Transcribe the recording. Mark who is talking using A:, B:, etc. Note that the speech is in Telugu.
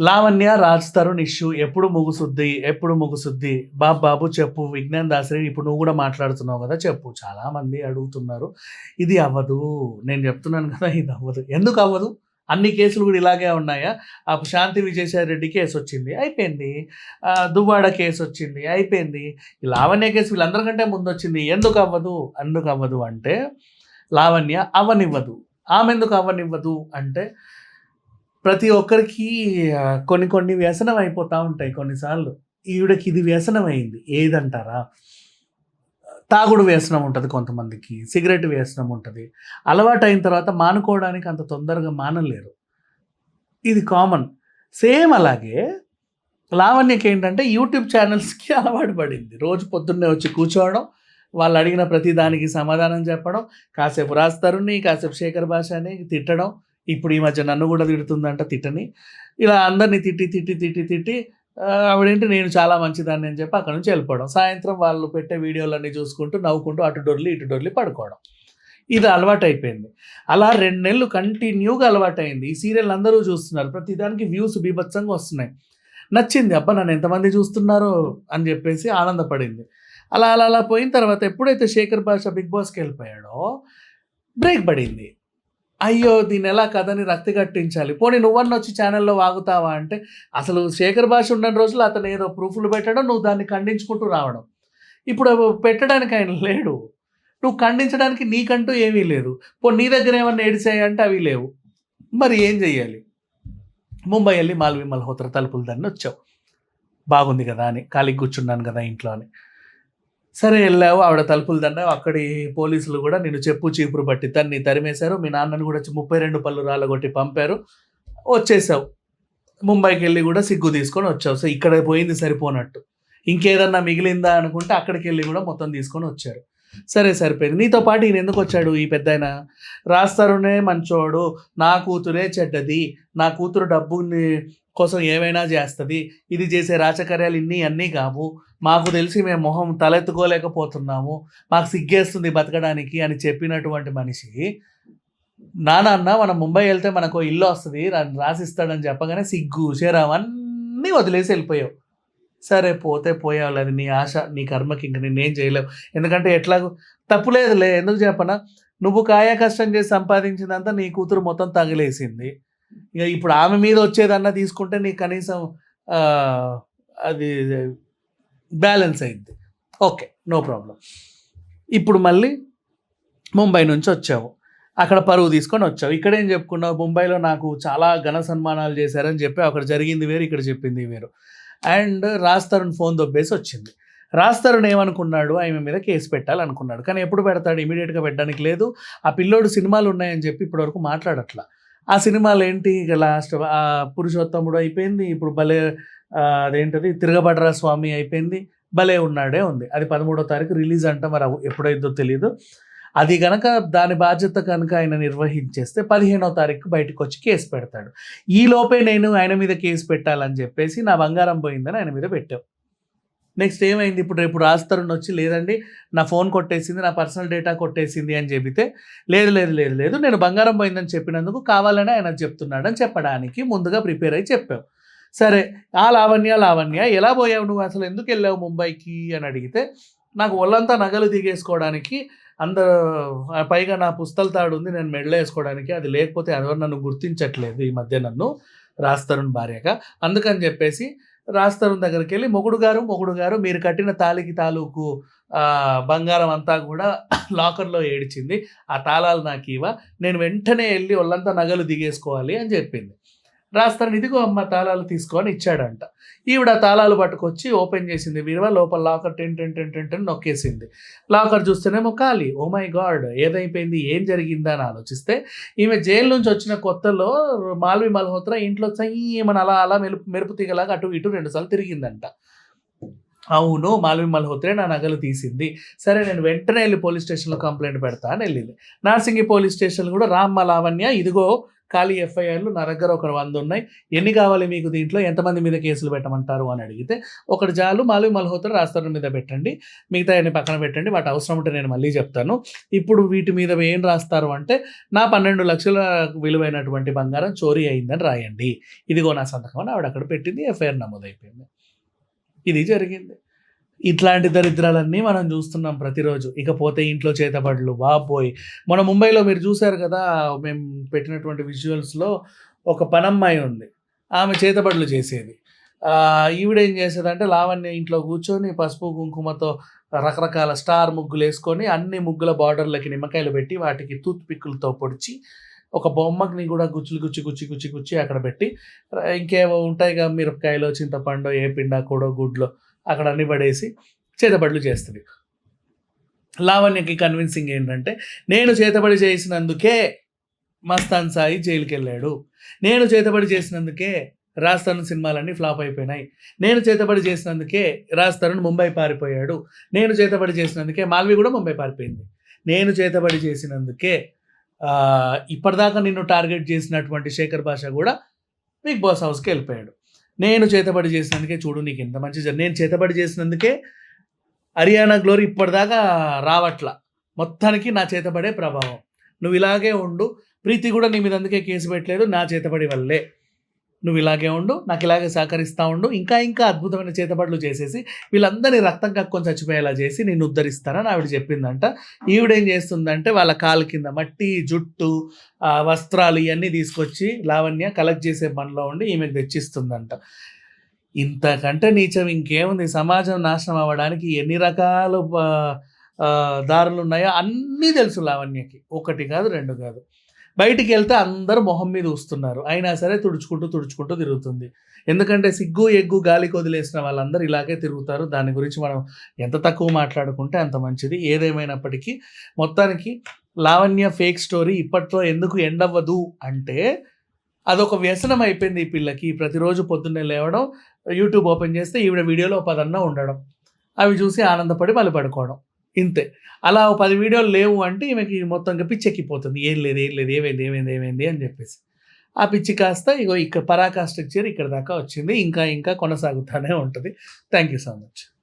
A: లావణ్య రాజ్ తరుణ్ ఇష్యూ ఎప్పుడు ముగుసుద్ది ఎప్పుడు ముగుసుద్ది బాబు బాబు చెప్పు విజ్ఞాన్ దాసరి ఇప్పుడు నువ్వు కూడా మాట్లాడుతున్నావు కదా చెప్పు. చాలామంది అడుగుతున్నారు ఇది అవ్వదు. నేను చెప్తున్నాను కదా ఇది అవ్వదు. ఎందుకు అవ్వదు? అన్ని కేసులు కూడా ఇలాగే ఉన్నాయా? ఆ శాంతి విజయసాయి రెడ్డి కేసు వచ్చింది అయిపోయింది. దువ్వాడ కేసు వచ్చింది అయిపోయింది. లావణ్య కేసు వీళ్ళందరికంటే ముందు వచ్చింది. ఎందుకు అవ్వదు? ఎందుకు అవ్వదు అంటే లావణ్య అవ్వనివ్వదు. ఆమె ఎందుకు అవ్వనివ్వదు? అంటే ప్రతి ఒక్కరికి కొన్ని కొన్ని వ్యసనం అయిపోతూ ఉంటాయి కొన్నిసార్లు. ఈవిడకి ఇది వ్యసనం అయింది. ఏదంటారా? తాగుడు వ్యసనం ఉంటుంది కొంతమందికి సిగరెట్ వ్యసనం ఉంటుంది. అలవాటు అయిన తర్వాత మానుకోవడానికి అంత తొందరగా మానలేరు. ఇది కామన్. సేమ్ అలాగే లావణ్యకి ఏంటంటే యూట్యూబ్ ఛానల్స్కి అలవాటు పడింది. రోజు పొద్దున్నే వచ్చి కూర్చోవడం వాళ్ళు అడిగిన ప్రతి దానికి సమాధానం చెప్పడం కాసేపు రాస్తారుని కాసేపు శేఖర్ భాషని తిట్టడం ఇప్పుడు ఈ మధ్య నన్ను కూడా తిడుతుందంట తిట్టని. ఇలా అందరినీ తిట్టి తిట్టి తిట్టి తిట్టి ఆవిడేంటి నేను చాలా మంచిదాన్ని అని చెప్పి అక్కడ నుంచి వెళ్ళిపోవడం. సాయంత్రం వాళ్ళు పెట్టే వీడియోలన్నీ చూసుకుంటూ నవ్వుకుంటూ అటు డొర్లి ఇటు డొర్లి పడుకోవడం. ఇది అలవాటు అయిపోయింది అలా రెండు నెలలు కంటిన్యూగా అలవాటు అయింది ఈ సీరియల్ అందరూ చూస్తున్నారు. ప్రతిదానికి వ్యూస్ బీభత్సంగా వస్తున్నాయి. నచ్చింది అబ్బా నన్ను ఎంతమంది చూస్తున్నారో అని చెప్పేసి ఆనందపడింది. అలా అలా అలా పోయిన తర్వాత ఎప్పుడైతే శేఖర్ భాష బిగ్ బాస్కి వెళ్ళిపోయాడో బ్రేక్ పడింది. అయ్యో దీని ఎలా కథని రక్తి కట్టించాలి? పోనీ నువ్వన్న వచ్చి ఛానల్లో వాగుతావా అంటే అసలు శేఖర్ భాష ఉన్న రోజులు అతను ఏదో ప్రూఫ్లు పెట్టడం నువ్వు దాన్ని ఖండించుకుంటూ రావడం. ఇప్పుడు పెట్టడానికి ఆయన లేడు. నువ్వు ఖండించడానికి నీకంటూ ఏమీ లేదు. పో నీ దగ్గర ఏమన్నా ఏడిచాయంటే అవి లేవు. మరి ఏం చెయ్యాలి? ముంబై వెళ్ళి మాల్వి మల్హోత్ర తలుపులు దాన్ని వచ్చావు బాగుంది కదా అని ఖాళీ కూర్చున్నాను కదా ఇంట్లో అని. సరే వెళ్ళావు ఆవిడ తలుపులు తన్నావు అక్కడి పోలీసులు కూడా నేను చెప్పు చీపురు పట్టి తన్ని తరిమేశారు. మీ నాన్నని కూడా ముప్పై రెండు పళ్ళు రాళ్ళగొట్టి పంపారు. వచ్చేసావు. ముంబైకి వెళ్ళి కూడా సిగ్గు తీసుకొని వచ్చావు. సో ఇక్కడ పోయింది సరిపోనట్టు. ఇంకేదన్నా మిగిలిందా అనుకుంటే అక్కడికి వెళ్ళి కూడా మొత్తం తీసుకొని వచ్చారు. సరే సరిపోయింది. నీతో పాటు ఈయన ఎందుకు వచ్చాడు ఈ పెద్దాయన? రాస్తారునే మంచోడు. నా కూతురే చెడ్డది. నా కూతురు డబ్బుని కోసం ఏమైనా చేస్తుంది? ఇది చేసే రాచకార్యాలు ఇన్ని అన్నీ కావు. మాకు తెలిసి మేము మొహం తలెత్తుకోలేకపోతున్నాము. మాకు సిగ్గేస్తుంది బతకడానికి అని చెప్పినటువంటి మనిషి నాన్న మనం ముంబై వెళ్తే మనకు ఇల్లు వస్తుంది రాసిస్తాడని చెప్పగానే సిగ్గు చేరాం అన్నీ వదిలేసి వెళ్ళిపోయావు. సరే పోతే పోయావు అది నీ ఆశ నీ కర్మకి ఇంక నేనేం చేయలేవు. ఎందుకంటే ఎట్లాగో తప్పులేదులే ఎందుకు చెప్పనా? నువ్వు కాయ కష్టం చేసి సంపాదించిందంతా నీ కూతురు మొత్తం తగిలేసింది. ఇక ఇప్పుడు ఆమె మీద వచ్చేదన్నా తీసుకుంటే నీకు కనీసం అది బ్యాలెన్స్ అయింది ఓకే నో ప్రాబ్లం. ఇప్పుడు మళ్ళీ ముంబై నుంచి వచ్చావు. అక్కడ పరువు తీసుకొని వచ్చావు. ఇక్కడ ఏం చెప్పుకున్నావు? ముంబైలో నాకు చాలా ఘన సన్మానాలు చేశారని చెప్పి అక్కడ జరిగింది వేరు ఇక్కడ చెప్పింది వేరు. అండ్ రాజ్ తరుణ్ ఫోన్ దొబ్బేసి వచ్చింది. రాజ్ తరుణ్ ఏమనుకున్నాడు? ఆమె మీద కేసు పెట్టాలనుకున్నాడు. కానీ ఎప్పుడు పెడతాడు? ఇమీడియట్గా పెట్టడానికి లేదు. ఆ పిల్లోడు సినిమాలు ఉన్నాయని చెప్పి ఇప్పటివరకు మాట్లాడట్లా. ఆ సినిమాలు ఏంటి ఇక లాస్ట్ ఆ పురుషోత్తముడు అయిపోయింది. ఇప్పుడు భలే అదేంటది? తిరగబడరా స్వామి అయిపోయింది. భలే ఉన్నాడే ఉంది. అది పదమూడో తారీఖు రిలీజ్ అంట మరి ఎప్పుడైందో తెలియదు అది కనుక దాని బాధ్యత కనుక ఆయన నిర్వహించేస్తే పదిహేనో తారీఖు బయటకు వచ్చి కేసు పెడతాడు. ఈలోపే నేను ఆయన మీద కేసు పెట్టాలని చెప్పేసి నా బంగారం పోయిందని ఆయన మీద పెట్టావు నెక్స్ట్ ఏమైంది? ఇప్పుడు రేపు రాస్తారని వచ్చి లేదండి నా ఫోన్ కొట్టేసింది నా పర్సనల్ డేటా కొట్టేసింది అని చెబితే లేదు లేదు లేదు లేదు నేను బంగారం పోయిందని చెప్పినందుకు కావాలని ఆయన చెప్తున్నాడని చెప్పడానికి ముందుగా ప్రిపేర్ అయ్యి చెప్పావు. సరే ఆ లావణ్య లావణ్య ఎలా పోయావు నువ్వు? అసలు ఎందుకు వెళ్ళావు ముంబైకి? అని అడిగితే నాకు ఒళ్ళంతా నగలు దిగేసుకోవడానికి అందరూ పైగా నా పుస్తల తాడు ఉంది నేను మెడలో వేసుకోవడానికి అది లేకపోతే ఎవరు నన్ను గుర్తించట్లేదు ఈ మధ్య నన్ను రాస్తరుణ్ భార్యగా. అందుకని చెప్పేసి రాస్తారు దగ్గరికి వెళ్ళి మొగుడు గారు మొగుడు గారు మీరు కట్టిన తాలికి తాలూకు బంగారం అంతా కూడా లాకర్లో ఏడిచింది. ఆ తాళాలు నాకు ఇవ్వ. నేను వెంటనే వెళ్ళి ఒళ్ళంతా నగలు దిగేసుకోవాలి అని చెప్పింది. రాస్తాను ఇదిగో అమ్మ తాళాలు తీసుకొని ఇచ్చాడంట. ఈవిడ తాళాలు పట్టుకొచ్చి ఓపెన్ చేసింది వీరవ లోపల locker ten ten ten ten ten నొక్కేసింది. Locker చూస్తేనేమో ఖాళీ. ఓ మై గాడ్ ఏదైపోయింది? ఏం జరిగిందా అని ఆలోచిస్తే ఈమె జైలు నుంచి వచ్చిన కొత్తలో మాల్వి మల్హోత్రా ఇంట్లో మన అలా అలా మెరుపు మెరుపు తీగలాగా అటు ఇటు రెండుసార్లు తిరిగిందంట. అవును మాల్వి మల్హోత్రే నా నగలు తీసింది. సరే నేను వెంటనే వెళ్ళి పోలీస్ స్టేషన్లో కంప్లైంట్ పెడతా అని వెళ్ళింది. నార్సింగి పోలీస్ స్టేషన్ కూడా రామ్మ లావణ్య ఇదిగో ఖాళీ ఎఫ్ఐఆర్లు నా దగ్గర ఒక వంద ఉన్నాయి. ఎన్ని కావాలి మీకు దీంట్లో? ఎంతమంది మీద కేసులు పెట్టమంటారు అని అడిగితే ఒకటి జాలు మాలు మల్హోత్రా రాస్తారు మీద పెట్టండి. మిగతా అన్ని పక్కన పెట్టండి. వాటి అవసరం ఉంటే నేను మళ్ళీ చెప్తాను. ఇప్పుడు వీటి మీద ఏం రాస్తారు అంటే నా పన్నెండు లక్షల విలువైనటువంటి బంగారం చోరీ అయిందని రాయండి. ఇదిగో నా సంతకం అని ఆవిడ అక్కడ పెట్టింది. ఎఫ్ఐఆర్ నమోదైపోయింది. ఇది జరిగింది. ఇట్లాంటి దరిద్రాలన్నీ మనం చూస్తున్నాం ప్రతిరోజు. ఇకపోతే ఇంట్లో చేతబడులు బాబోయ్! మన ముంబైలో మీరు చూశారు కదా మేము పెట్టినటువంటి విజువల్స్లో ఒక పనమ్మాయి ఉంది. ఆమె చేతబడులు చేసేది. ఈవిడేం ఈవిడ ఏం చేసేదంటే లావణ్య ఇంట్లో కూర్చొని పసుపు కుంకుమతో రకరకాల స్టార్ ముగ్గులు వేసుకొని అన్ని ముగ్గుల బార్డర్లకి నిమ్మకాయలు పెట్టి వాటికి తూత్ పిక్కులతో పొడిచి ఒక బొమ్మకి కూడా గుచ్చులు గుచ్చి గుచ్చి గుచ్చి గుచ్చి అక్కడ పెట్టి ఇంకేవో ఉంటాయిగా మిరపకాయలో చింతపండు ఏ పిండ కూడా గుడ్లో అక్కడ అన్ని పడేసి చేతబడులు చేస్తుంది. లావణ్యకి కన్విన్సింగ్ ఏంటంటే నేను చేతబడి చేసినందుకే మస్తాన్ సాయి జైలుకి వెళ్ళాడు నేను చేతబడి చేసినందుకే రాజ్ తరుణ్ సినిమాలన్నీ ఫ్లాప్ అయిపోయినాయి. నేను చేతబడి చేసినందుకే రాజ్ తరుణ్ ముంబై పారిపోయాడు. నేను చేతబడి చేసినందుకే మాల్వి కూడా ముంబై పారిపోయింది. నేను చేతబడి చేసినందుకే ఇప్పటిదాకా నిన్ను టార్గెట్ చేసినటువంటి శేఖర్ భాష కూడా బిగ్ బాస్ హౌస్కి వెళ్ళిపోయాడు. నేను చేతబడి చేసినందుకే చూడు నీకు ఎంత మంచి జరి- నేను చేతబడి చేసినందుకే హర్యానా గ్లోరీ ఇప్పటిదాకా రావట్ల. మొత్తానికి నా చేతబడే ప్రభావం. నువ్వు ఇలాగే ఉండు ప్రీతి కూడా నీ మీద అందుకే కేసు పెట్టలేదు నా చేతబడి వల్లే. నువ్వు ఇలాగే ఉండు నాకు ఇలాగే సహకరిస్తూ ఉండు ఇంకా ఇంకా అద్భుతమైన చేతబడులు చేసేసి వీళ్ళందరినీ రక్తం కక్కొని చచ్చిపోయేలా చేసి నేను ఉద్ధరిస్తానని ఆవిడ చెప్పిందంట. ఈవిడేం చేస్తుందంటే వాళ్ళ కాలు కింద మట్టి జుట్టు వస్త్రాలు ఇవన్నీ తీసుకొచ్చి లావణ్య కలెక్ట్ చేసే పనిలో ఉండి ఈమెకు తెచ్చిస్తుందంట. ఇంతకంటే నీచం ఇంకేముంది? సమాజం నాశనం అవ్వడానికి ఎన్ని రకాల దారులు ఉన్నాయో అన్నీ తెలుసు లావణ్యకి. ఒకటి కాదు రెండు కాదు. బయటికి వెళ్తే అందరూ మొహం మీద వస్తున్నారు అయినా సరే తుడుచుకుంటూ తుడుచుకుంటూ తిరుగుతుంది. ఎందుకంటే సిగ్గు ఎగ్గు గాలికి వదిలేసిన వాళ్ళందరూ ఇలాగే తిరుగుతారు. దాని గురించి మనం ఎంత తక్కువ మాట్లాడుకుంటే అంత మంచిది. ఏదేమైనప్పటికీ మొత్తానికి లావణ్య ఫేక్ స్టోరీ ఇప్పట్లో ఎందుకు ఎండ్ అవ్వదు అంటే అదొక వ్యసనం అయిపోయింది ఈ పిల్లకి. ప్రతిరోజు పొద్దున్నే లేవడం యూట్యూబ్ ఓపెన్ చేస్తే ఈవిడ వీడియోలో ఒక పదన్నా ఉండడం. అవి చూసి ఆనందపడి మళ్ళీ పడుకోవడం ఇంతే. అలా పది వీడియోలు లేవు అంటే ఈమెకి మొత్తం ఇంకా పిచ్చెక్కిపోతుంది ఏం లేదు ఏం లేదు ఏమైంది ఏమైంది ఏమైంది అని చెప్పేసి. ఆ పిచ్చి కాస్త ఇగో ఇక్కడ పరాకాష్ఠ ఇక్కడ దాకా వచ్చింది. ఇంకా ఇంకా కొనసాగుతూనే ఉంటుంది. Thank you so much.